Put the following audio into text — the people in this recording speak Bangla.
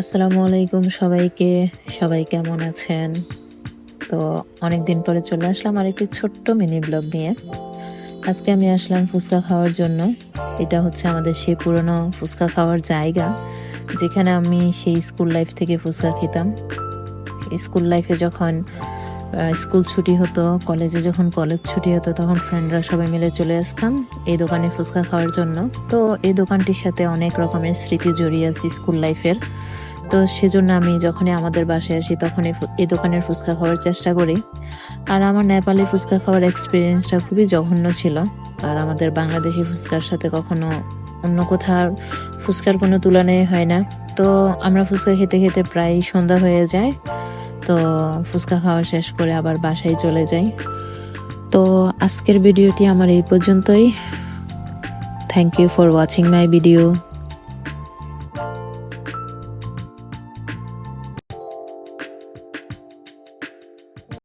আসসালামু আলাইকুম সবাইকে। সবাই কেমন আছেন? তো অনেক দিন পরে চলে আসলাম আর একটি ছোট্ট মিনি ব্লগ নিয়ে। আজকে আমি আসলাম ফুচকা খাওয়ার জন্য। এটা হচ্ছে আমাদের সেই পুরনো ফুচকা খাওয়ার জায়গা, যেখানে আমি সেই স্কুল লাইফ থেকে ফুচকা খেতাম। স্কুল লাইফে যখন স্কুল ছুটি হতো, কলেজে যখন কলেজ ছুটি হতো, তখন ফ্রেন্ডরা সবাই মিলে চলে আসতাম এই দোকানে ফুচকা খাওয়ার জন্য। তো এই দোকানটির সাথে অনেক রকমের স্মৃতি জড়িয়ে আছে স্কুল লাইফের। তো সেজন্য আমি যখনই আমাদের বাসায় আসি তখনই এই দোকানের ফুচকা খাওয়ার চেষ্টা করি। আর আমার নেপালি ফুচকা খাওয়ার এক্সপিরিয়েন্সটা খুবই জঘন্য ছিল। আর আমাদের বাংলাদেশি ফুচকার সাথে কখনো অন্য কোথাও ফুচকার কোনো তুলনাই হয় না। তো আমরা ফুচকা খেতে খেতে প্রায় সন্ধ্যা হয়ে যায়। তো ফুচকা খাওয়া শেষ করে আবার বাসায় চলে যাই। তো আজকের ভিডিওটি আমার এই পর্যন্তই। Thank you for watching my video